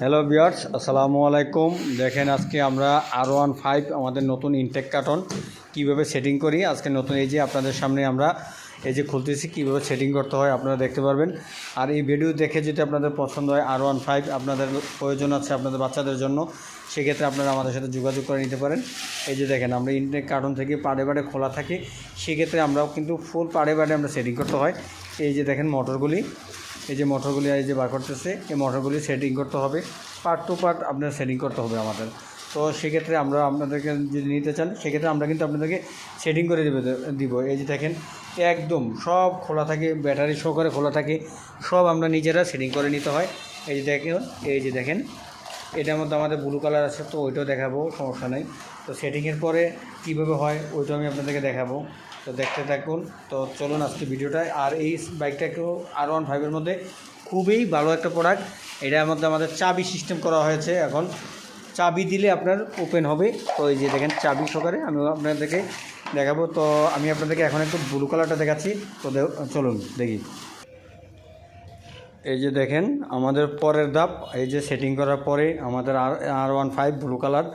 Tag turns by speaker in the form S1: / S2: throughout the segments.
S1: Hello বিয়ার্স আসসালামু আলাইকুম দেখেন আজকে আমরা আর ওয়ান ফাইভ আমাদের নতুন ইনটেক কার্টন কীভাবে সেটিং করি? আজকে নতুন এই যে আপনাদের সামনে আমরা এই যে খুলতেছি, কীভাবে সেটিং করতে হয় আপনারা দেখতে পারবেন। আর এই ভিডিও দেখে যদি আপনাদের পছন্দ হয় আর ওয়ান ফাইভ আপনাদের প্রয়োজন আছে আপনাদের বাচ্চাদের জন্য, সেক্ষেত্রে আপনারা আমাদের সাথে যোগাযোগ করে নিতে পারেন। এই যে দেখেন, আমরা ইনটেক কার্টন থেকে পাড়ে পাড়ে খোলা থাকি, সেক্ষেত্রে আমরাও কিন্তু ফুল পাড়ে পাড়ে আমরা সেটিং করতে হয়। এই যে দেখেন মোটরগুলি এই যে মোটরগুলি এই যে বার করতেছে, এই মোটরগুলি সেটিং করতে হবে। পার্ট টু পার্ট আপনার সেটিং করতে হবে আমাদের। তো সেক্ষেত্রে আমরা আপনাদেরকে যদি নিতে চান, সেক্ষেত্রে আমরা কিন্তু আপনাদেরকে সেটিং করে দেবে, দিব। এই যে দেখেন, একদম সব খোলা থাকে ব্যাটারি শো করে খোলা থাকে, সব আমরা নিজেরা সেটিং করে নিতে হয়। এই যে দেখেন, এই যে দেখেন এটার মধ্যে আমাদের ব্লু কালার আছে, তো ওইটাও দেখাবো, সমস্যা নেই। তো সেটিংয়ের পরে কীভাবে হয়, ওইটাও আমি আপনাদেরকে দেখাবো। তো দেখতে থাকুন। তো চলুন আজকে ভিডিওটায় আর এই বাইকটাকেও আর ওয়ান ফাইভের মধ্যে খুবই ভালো একটা প্রোডাক্ট এটার মধ্যে আমাদের চাবি সিস্টেম করা হয়েছে এখন। চাবি দিলে আপনার ওপেন হবে। তো এই যে দেখেন, চাবি সহকারে আমি আপনাদেরকে দেখাবো। তো আমি আপনাদেরকে এখন একটু ব্লু কালারটা দেখাচ্ছি। তো চলুন, দেখি। এই যে দেখেন, আমাদের পরের ধাপ, এই যে সেটিং করার পরে আমাদের আর R one five blue colour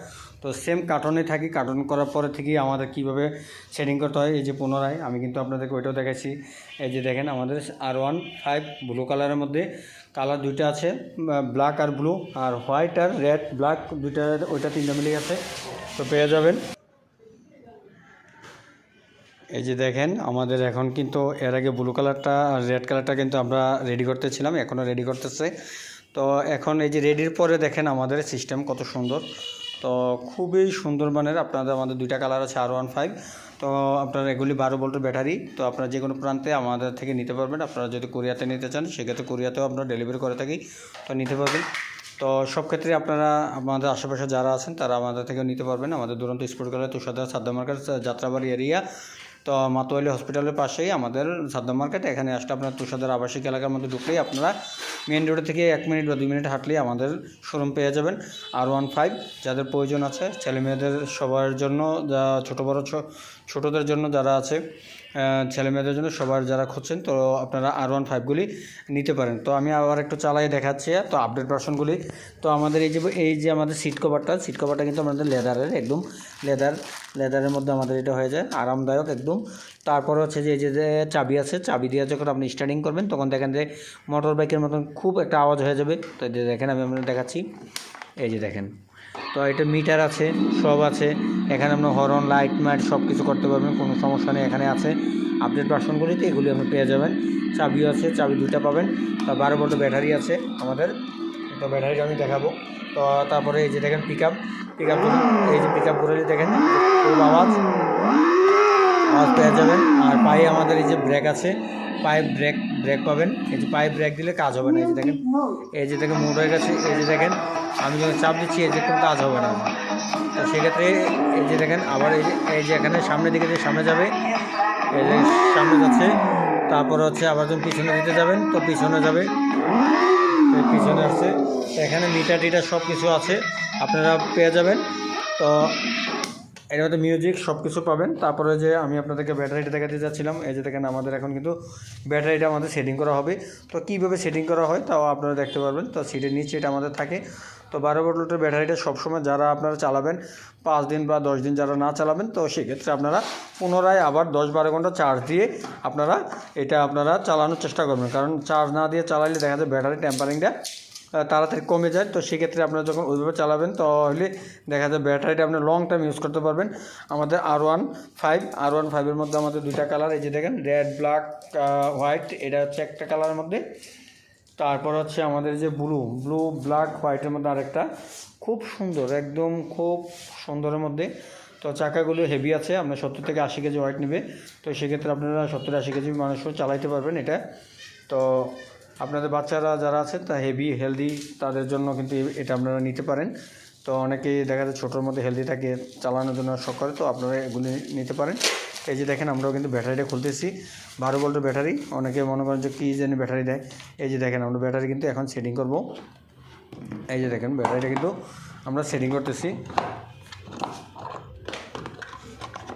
S1: তো সেম কার্টনে থাকি। কার্টন করার পরে থেকেই আমাদের কীভাবে সেটিং করতে হয়, এই যে পুনরায় আমি কিন্তু আপনাদেরকে ওইটাও দেখাচ্ছি। এই যে দেখেন, আমাদের আর ওয়ান ফাইভ ব্লু কালারের মধ্যে কালার দুইটা আছে ব্ল্যাক আর ব্লু আর হোয়াইট আর রেড ব্ল্যাক দুইটা, ওইটা তিনটা মিলেই আছে। তো পেয়ে যাবেন। এই যে দেখেন, আমাদের এখন কিন্তু এর আগে ব্লু কালারটা আর রেড কালারটা কিন্তু আমরা রেডি করতেছিলাম এখনও রেডি করতেছে। তো এখন এই যে রেডির পরে দেখেন আমাদের সিস্টেম কত সুন্দর। তো খুবই সুন্দর মানের আপনাদের আমাদের দুইটা কালার আছে আর ওয়ান ফাইভ তো আপনারা এগুলি বারো ভোল্টের ব্যাটারি, তো আপনারা যে কোনো প্রান্তে আমাদের থেকে নিতে পারবেন। আপনারা যদি কোরিয়াতে নিতে চান, সেক্ষেত্রে কোরিয়াতেও আমরা ডেলিভারি করে থাকি, তো নিতে পারবেন। তো সব ক্ষেত্রে আপনারা আমাদের আশেপাশে যারা আছেন, তারা আমাদের থেকে নিতে পারবেন। আমাদের দুরন্ত স্পোর্ট কলেজ তুষাদার সাদ্দা মার্কেট যাত্রাবাড়ি এরিয়া তো মাতোয়ালি হসপিটালের পাশেই আমাদের সাদ্দ মার্কেট এখানে আসলে আপনার তুষাদের আবাসিক এলাকার মধ্যে ঢুকলেই আপনারা মেন রোড থেকে এক মিনিট বা দুই মিনিট হাঁটলেই আমাদের শোরুম পেয়ে যাবেন আর ওয়ান ফাইভ যাদের প্রয়োজন আছে, ছেলে মেয়েদের সবার জন্য, যা ছোটো বড়ো ছোটোদের জন্য যারা আছে ছেলে মেয়েদের জন্য সবার যারা খুঁজছেন, তো আপনারা আর ওয়ান ফাইভগুলি নিতে পারেন। তো আমি আবার একটু চালাই দেখাচ্ছি, তো আপডেট ভার্সনগুলি তো আমাদের এই যে এই যে আমাদের সিট কভারটা সিট কভারটা কিন্তু আমাদের লেদারের একদম লেদার লেদারের মধ্যে আমাদের এটা হয়ে যায়, আরামদায়ক একদম। তারপর হচ্ছে যে যে চাবি আছে, চাবি দিয়ে যখন আপনি স্টার্টিং করবেন, তখন দেখেন যে মোটর বাইকের মতন খুব একটা আওয়াজ হয়ে যাবে। তো এই যে দেখেন, আমি আপনাদের দেখাচ্ছি। এই যে দেখেন, তো এটা মিটার আছে, সব আছে। এখানে আপনার হরন লাইট মাইট সব কিছু করতে পারবেন, কোনো সমস্যা নেই এখানে আছে। আপডেট ভার্সনগুলিতে এগুলি আপনি পেয়ে যাবেন। চাবিও আছে, চাবি দুইটা পাবেন। তো বারো ভোল্টের ব্যাটারি আছে আমাদের। তো ব্যাটারিটা আমি দেখাবো। তো তারপরে এই যে দেখেন পিক আপ পিক আপ এই যে পিক আপ করে দেখেন, খুব আওয়াজ। আওয়াজ পেয়ে যাবেন। আর পায়ে আমাদের এই যে ব্রেক আছে, পায়ে ব্রেক ব্রেক পাবেন। এই যে পায়ে ব্রেক দিলে কাজ হবে না। এই যে দেখেন, এই যে দেখেন মোট হয়ে গেছে। এই যে দেখেন, আমি যখন চাপ দিচ্ছি, এই যে কোনো কাজ হবে না। তো সেক্ষেত্রে এই যে দেখেন, আবার এই যে এই যে এখানে সামনের দিকে যে সামনে যাবে, এই যে সামনে যাচ্ছে, তারপর হচ্ছে আবার যখন পিছনে দিতে যাবেন, তো পিছনে যাবে। পিছনে আসছে। এখানে মিটার টিটার সব কিছু আছে, আপনারা পেয়ে যাবেন। তো এর মধ্যে মিউজিক সব কিছু পাবেন। তারপরে যে আমি আপনাদেরকে ব্যাটারিটা দেখাতে যাচ্ছিলাম, এই যে দেখেন আমাদের এখন কিন্তু ব্যাটারিটা আমাদের সেটিং করা হবে। তো কীভাবে সেটিং করা হয় তাও আপনারা দেখতে পারবেন। তো সিটের নিচে এটা আমাদের থাকে। তো বারো ভোল্টের ব্যাটারিটা সবসময় যারা আপনারা চালাবেন, পাঁচ দিন বা দশ দিন যারা না চালাবেন, তো সেক্ষেত্রে আপনারা পুনরায় আবার দশ বারো ঘণ্টা চার্জ দিয়ে আপনারা এটা আপনারা চালানোর চেষ্টা করবেন। কারণ চার্জ না দিয়ে চালালে দেখা যায় ব্যাটারি টেম্পারিংটা তাড়াতাড়ি কমে যায়, তো সেক্ষেত্রে আপনারা যখন ওইভাবে চালাবেন, তাহলে দেখা যায় ব্যাটারিটা আপনি লং টাইম ইউজ করতে পারবেন। আমাদের R one five R one ফাইভের মধ্যে আমাদের দুইটা কালার এই যে দেখেন রেড ব্ল্যাক হোয়াইট এটা হচ্ছে একটা কালারের মধ্যে। তারপর হচ্ছে আমাদের যে ব্লু ব্লু ব্ল্যাক হোয়াইটের মধ্যে আরেকটা। খুব সুন্দর, একদম খুব সুন্দরের মধ্যে। তো চাকাগুলো হেভি আছে, আপনার সত্তর থেকে আশি কেজি হোয়াইট নেবে। তো সেক্ষেত্রে আপনারা সত্তর আশি কেজি মানুষও চালাইতে পারবেন এটা। তো আপনাদের বাচ্চারা যারা আছে তা হেভি হেলদি তাদের জন্য কিন্তু এটা আপনারা নিতে পারেন। তো অনেকেই দেখা যায় ছোটোর মধ্যে হেলদি থাকে চালানোর জন্য শখ করে, তো আপনারা এগুলি নিতে পারেন। এই যে দেখেন, আমরাও কিন্তু ব্যাটারিটা খুলতেছি। বারো ভোল্টের ব্যাটারি। অনেকে মনে করেন যে কী জানি ব্যাটারি দেয়। এই যে দেখেন, আমরা ব্যাটারি কিন্তু এখন সেটিং করব। এই যে দেখেন, ব্যাটারিটা কিন্তু আমরা সেটিং করতেছি।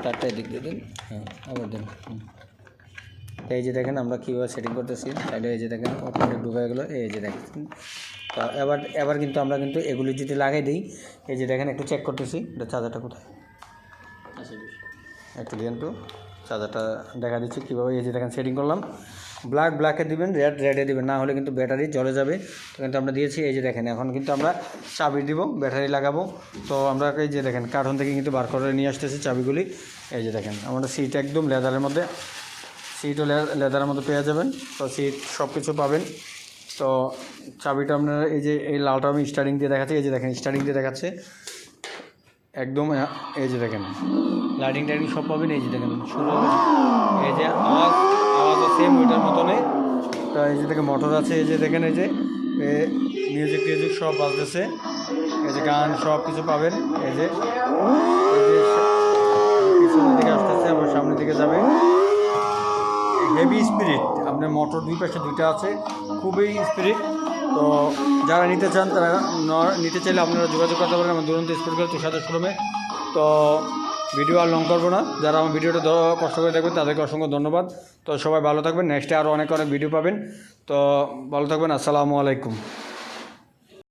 S1: তারটা এদিক দিয়ে দিন। হ্যাঁ আবার দিন। এই যে দেখেন আমরা কীভাবে সেটিং করতেছি। তাহলে এই যে দেখেন অটোমেটিক ঢুকে গেলো এই যে দেখেন। তো এবার এবার কিন্তু আমরা কিন্তু এগুলি যদি লাগাই দিই এই যে দেখেন একটু চেক করতেছি এটা চার্জারটা কোথায়? একটু দিন তো চার্জারটা দেখা দিচ্ছি কীভাবে এই যে দেখেন সেটিং করলাম। ব্ল্যাক ব্ল্যাকে দিবেন রেড রেডে দিবেন না হলে কিন্তু ব্যাটারি জ্বলে যাবে। তো কিন্তু আমরা দিয়েছি এই যে দেখেন এখন কিন্তু আমরা চাবি দিব ব্যাটারি লাগাবো। তো আমরা এই যে দেখেন কার্টন থেকে কিন্তু বার করে নিয়ে আসতেছি চাবিগুলি। এই যে দেখেন আমাদের সিট একদম লেদারের মধ্যে। সিটও লেদারের মধ্যে পেয়ে যাবেন। তো সিট সব কিছু পাবেন। তো চাবিটা আপনারা এই যে, এই লালটা আমি স্টার্টিং দিয়ে দেখাচ্ছি। এই যে দেখেন স্টার্টিং দিয়ে দেখাচ্ছে। একদম এই যে দেখেন। লাইটিং টাইটিং সব পাবেন। এই যে দেখেন, শুরু এই যে আওয়াজ আওয়াজও সেম ওইটার মতনই। তো এই যে দেখেন মোটর আছে। এই যে দেখেন, এই যে মিউজিক টিউজিক সব বাজতেছে। এই যে গান সব কিছু পাবেন। এই যে এই যে পিছনের দিকে আসতেছে আবার সামনের দিকে যাবে হেভি স্পিরিট আপনার মোটর দুই পাশে দুইটা আছে, খুবই স্পিরিট তো যারা নিতে চান তারা নিতে চাইলে আপনারা যোগাযোগ করতে পারেন আমার দুরন্ত স্পিড করে তুষাদের শোরুমে তো ভিডিও আর লং করব না। যারা আমার ভিডিওটা কষ্ট করে দেখবেন তাদেরকে অসংখ্য ধন্যবাদ। তো সবাই ভালো থাকবেন। নেক্সটে আরও অনেক অনেক ভিডিও পাবেন। তো ভালো থাকবেন। আসসালামু আলাইকুম।